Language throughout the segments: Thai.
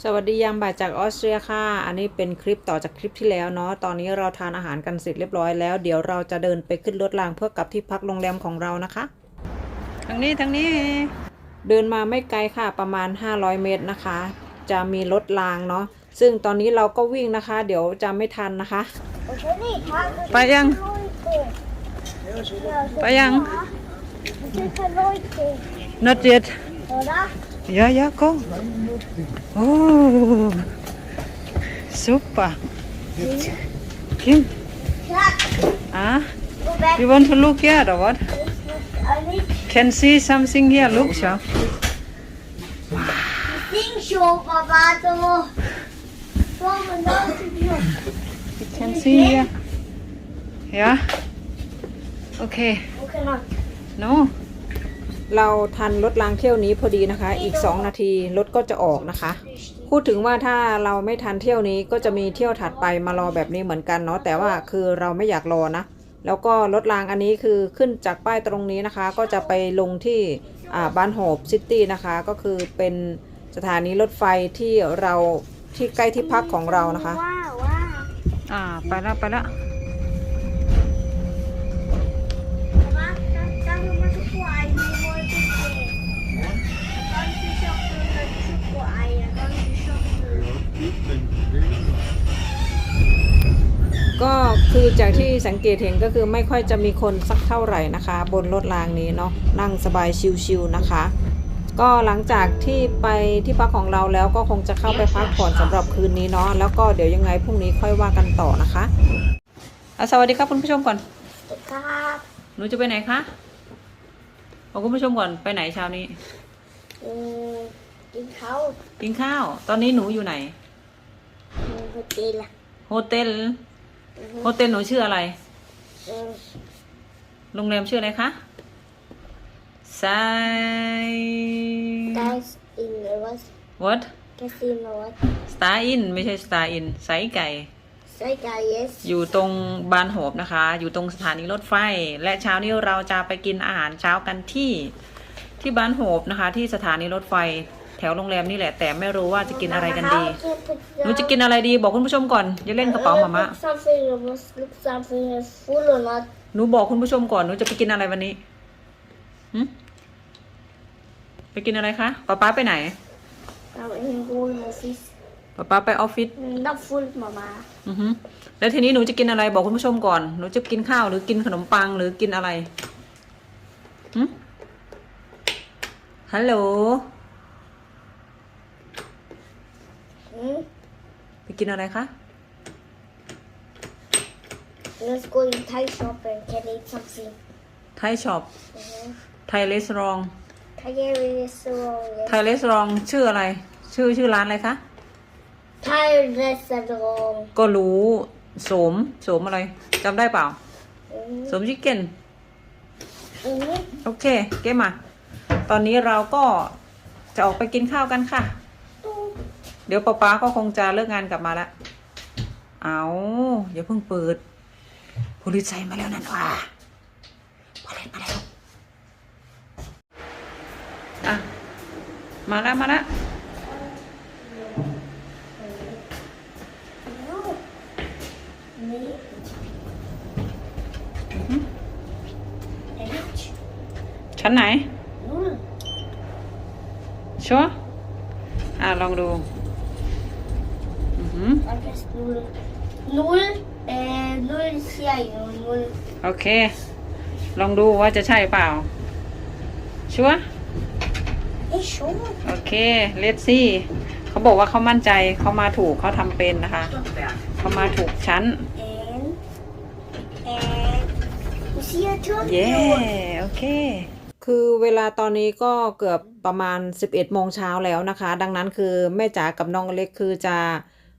สวัสดียามบ่ายจากออสเตรียค่ะ อันนี้เป็นคลิปต่อจากคลิปที่แล้วเนาะ ตอนนี้เราทานอาหารกันเสร็จเรียบร้อยแล้ว เดี๋ยวเราจะเดินไปขึ้นรถรางเพื่อกลับที่พักโรงแรมของเรานะคะ ทางนี้ทางนี้ เดินมาไม่ไกลค่ะ ประมาณ 500 เมตรนะคะ จะมีรถรางเนาะ ซึ่งตอนนี้เราก็วิ่งนะคะ เดี๋ยวจะไม่ทันนะคะ ไปยัง ไปยัง not yet Ja, ja, kom. Oh, super. Kim, ah, you want to look here or what? Can see something here, look, sure. You can see here. Yeah. Okay. No เราทันรถรางเที่ยวนี้พอดีนะคะ อีก 2 นาทีรถก็จะออกนะคะ พูดถึงว่าถ้าเราไม่ทันเที่ยวนี้ก็จะมีเที่ยวถัดไปมารอแบบนี้เหมือนกันเนาะแต่ว่าคือเราไม่อยากรอนะ แล้วก็รถรางอันนี้คือขึ้นจากป้ายตรงนี้นะคะ ก็จะไปลงที่บ้านโฮบซิตี้นะคะ ก็คือเป็นสถานีรถไฟที่เราที่ใกล้ที่พักของเรานะคะว้าวว้าวอ่าไปละไปละ มาตั้งตั้งมาทุกวายมีมวยทุกเกตอนที่ชอบดูทุกวายตอนที่ชอบดู ก็ คือจากที่สังเกตเห็นก็คือไม่ค่อยจะมีคนสักเท่าไหร่นะคะ บนรถรางนี้เนาะนั่งสบายชิวๆนะคะ ก็หลังจากที่ไปที่พักของเราแล้วก็คงจะเข้าไปพักผ่อนสำหรับคืนนี้เนาะแล้วก็เดี๋ยวยังไงพรุ่งนี้ค่อยว่ากันต่อนะคะอะสวัสดีครับคุณผู้ชมก่อนครับหนูจะไปไหนคะบอกคุณผู้ชมก่อนไปไหนเช้านี้อืมกินข้าวกินข้าว ตอนนี้หนูอยู่ไหนอืมโฮเทลอะโฮเทล โฮเทลหนูชื่ออะไรอืมโรงแรมชื่ออะไรคะไซไกส์อินวัส what แคสิโนวัส Star In ไม่ใช่ Star In ไซไก่ไซกายเยสอยู่ตรงบานโหบนะคะ อยู่ตรงสถานีรถไฟ และเช้านี้เราจะไปกินอาหารเช้ากันที่ที่บานโหบนะคะ ที่สถานีรถไฟ แถวโรงแรมนี่แหละ แต่ไม่รู้ว่าจะกินอะไรกันดีหนูจะกินอะไรดีบอกคุณผู้ชมก่อนอย่าเล่นกระเป๋าหมาลมะุก something must look something is full or not หนูบอกคุณผู้ชมก่อนหนูจะไปกินอะไรวันนี้หึไปกินอะไรคะป๊าป๊าไปไหน I'm in going office ป๊าป๊าไปออฟฟิศ not full mama อือฮึแล้วทีนี้หนูจะกินอะไรบอกคุณผู้ชมก่อน หนูจะกินข้าวหรือกินขนมปังหรือกินอะไรหึฮัลโหล อืม ไปกินอะไรคะ let's go in Thai shop and can eat something ไทยช็อปไทยรีสอร์ท Thai restaurant ไทยรีสอร์ทชื่ออะไร ชื่อชื่อร้านอะไรคะ Thai restaurant ก็รู้โสมโสมอะไรจำได้เปล่าอืมโสมชิคเก้นอืมโอเค เก็บมา ตอนนี้เราก็จะออกไปกินข้าวกันค่ะเดี๋ยวป๊าป๊าก็คงจะเลิกงานกลับมาแล้วเอาอย่าเพิ่งเปิดผู้ริชัยมาแล้วนั่นว่าพอเลยมาแล้วอะมาแล้วมาแล้วนี่อืมเอ็ดชั้นไหนนู่นชัวร์อะลองดู อือหือ I guess นู่นนู่นเอ่อนู่นเสียอยู่นู่นโอเค ลองดูว่าจะใช่เปล่า ชัวร์เอ้ยชัวร์โอเค เลตซี่ เขาบอกว่าเขามั่นใจ เขามาถูก เขาทำเป็นนะคะ เขามาถูกชั้น and and you see a turn เย้ โอเค คือเวลาตอนนี้ก็เกือบประมาณ 11โมงเช้าแล้วนะคะ ดังนั้นคือแม่จ๋ากับน้องเล็กคือจะ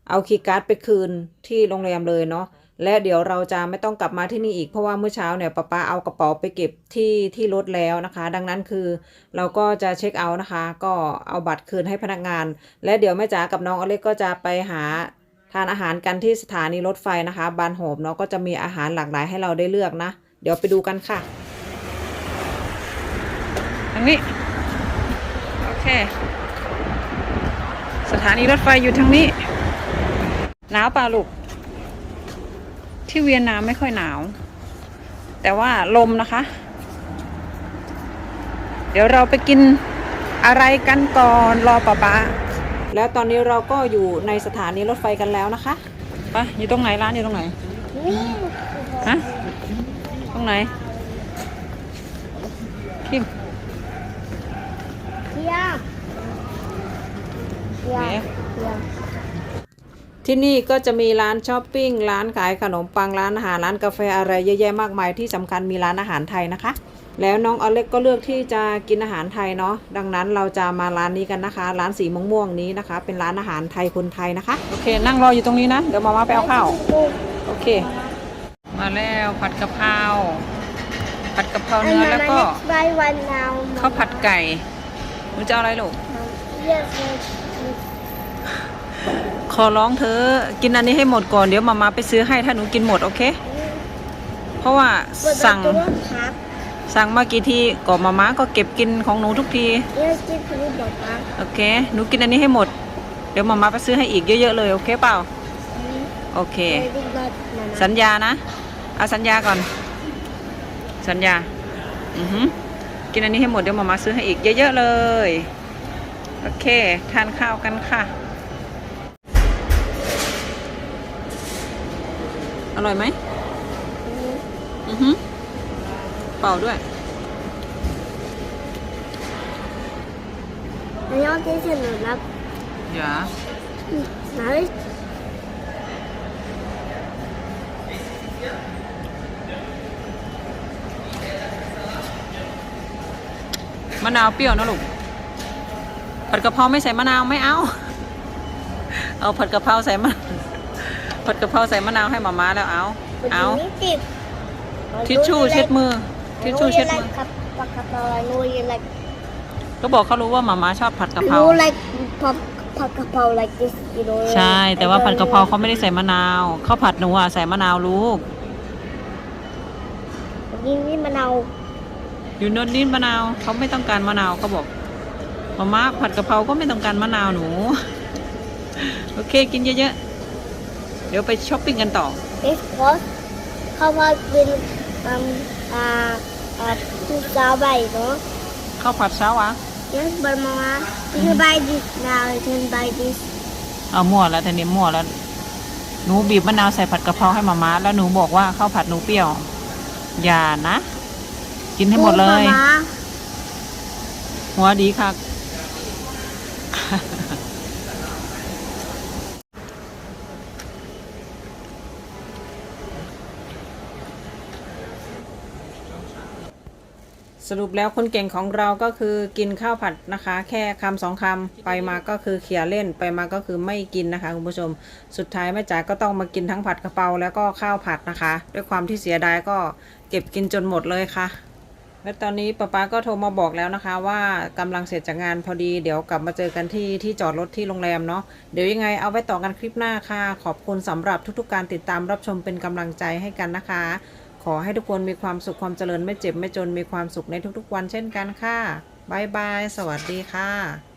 เอาคีย์การ์ดไปคืนที่โรงแรมเลยเนาะและเดี๋ยวเราจะไม่ต้องกลับมาที่นี่อีกเพราะว่าเมื่อเช้าเนี่ยป้าป้าเอากระเป๋าไปเก็บที่ที่รถแล้วนะคะ ดังนั้นคือเราก็จะเช็คเอาท์นะคะ ก็เอาบัตรคืนให้พนักงาน และเดี๋ยวแม่จ๋ากับน้องอเล็กก็จะไปหาทานอาหารกันที่สถานีรถไฟนะคะบานโฮมเนาะก็จะมีอาหารหลากหลายให้เราได้เลือกนะ เดี๋ยวไปดูกันค่ะทางนี้โอเค สถานีรถไฟอยู่ทางนี้ หนาวเปล่าลูก ที่เวียนนาไม่ค่อยหนาว แต่ว่าลมนะคะ เดี๋ยวเราไปกินอะไรกันก่อนรอป้าป๊าแล้วตอนนี้เราก็อยู่ในสถานีรถไฟกันแล้วนะคะไปอยู่ตรงไหนร้านอยู่ตรงไหนฮะตรงไหนคิมเที่ยงเที่ยงไหนเที่ยงที่นี่ก็จะมีร้านช้อปปิ้ง ร้านขายขนมปัง ร้านอาหาร ร้านกาแฟอะไรเยอะแยะมากมาย ที่สำคัญมีร้านอาหารไทยนะคะ แล้วน้องอเล็กก็เลือกที่จะกินอาหารไทยเนาะ ดังนั้นเราจะมาร้านนี้กันนะคะ ร้านสีม่วงม่วงๆนี้นะคะ เป็นร้านอาหารไทยคนไทยนะคะ โอเค นั่งรออยู่ตรงนี้นะ เดี๋ยวมามาไปเอาข้าว โอเค มาแล้วผัดกะเพราผัดกะเพราเนื้อแล้วก็ next buy one now ข้าวผัดไก่หนูจะเอาอะไรลูก yes yes ขอร้องเธอกินอันนี้ให้หมดก่อนเดี๋ยวมามาไปซื้อให้ถ้าหนูกินหมดโอเค เพราะว่าสั่งสั่งมากี่ทีก็มามาก็เก็บกินของหนูทุกทีโอเคหนูกินอันนี้ให้หมด เดี๋ยวมามาไปซื้อให้อีกเยอะๆเลยโอเคเปล่าโอเค สัญญานะเอาสัญญาก่อน สัญญาอือหือกินอันนี้ให้หมดเดี๋ยวมามาซื้อให้อีกเยอะๆเลย โอเค ทานข้าวกันค่ะ ร่อยไหมอือหือเป่าด้วยอันนี้ที่สุดแล้วอย่าไหนมะนาวเปรี้ยวนะลูก ผัดกะเพราไม่ใส่มะนาวไม่เอา เอาผัดกะเพราใส่มะ ผัดกะเพราใส่มะนาวให้หมาม้าแล้วเอาเอานี่ติดทิชชู่เช็ดมือ ทิชชู่เช็ดมือครับผัดกะเพรา I know you like ก็บอกเขารู้ว่าหมาม้าชอบผัดกะเพรา you like ผัดผัดกะเพรา like this you know ใช่ แต่ว่าผัดกะเพราเขาไม่ได้ใส่มะนาวข้าวผัดหนูอะใส่มะนาวลูกนี่นี่มะนาวอยู่นนนิดมะนาวเขาไม่ต้องการมะนาวเขาบอกหมาม้าผัดกะเพราก็ไม่ต้องการมะนาวหนู โอเค กินเยอะๆเดี๋ยวไปช้อปปิ้งกันต่อ this was ข้าวผัดเป็นอืมอ่าอ่าที่สาวใบเนาะข้าวผัดเช้าอะ yes but mama you can buy this now you can buy this เอามั่วแล้วแต่นี้มั่วแล้วหนูบีบมะนาวใส่ผัดกะเพราให้หมาม้าแล้วหนูบอกว่าข้าวผัดหนูเปรี้ยว อย่านะ กินให้หมดเลยมาหัวดีค่ะ สรุปแล้วคนเก่งของเราก็คือกินข้าวผัดนะคะ แค่คำสองคำไปมาก็คือเขี่ยเล่นไปมาก็คือไม่กินนะคะคุณผู้ชม สุดท้ายแม่จ๋าก็ต้องมากินทั้งผัดกะเพราแล้วก็ข้าวผัดนะคะ ด้วยความที่เสียดายก็เก็บกินจนหมดเลยค่ะ และตอนนี้ป๊าป๊าก็โทรมาบอกแล้วนะคะ ว่ากำลังเสร็จจากงานพอดีเดี๋ยวกลับมาเจอกันที่ที่จอดรถที่โรงแรมเนาะเดี๋ยวยังไงเอาไว้ต่อกันคลิปหน้าค่ะ ขอบคุณสำหรับทุกๆการติดตามรับชมเป็นกำลังใจให้กันนะคะ ขอให้ทุกคนมีความสุขความเจริญไม่เจ็บไม่จนมีความสุขในทุกๆวันเช่นกันค่ะบายบาย สวัสดีค่ะ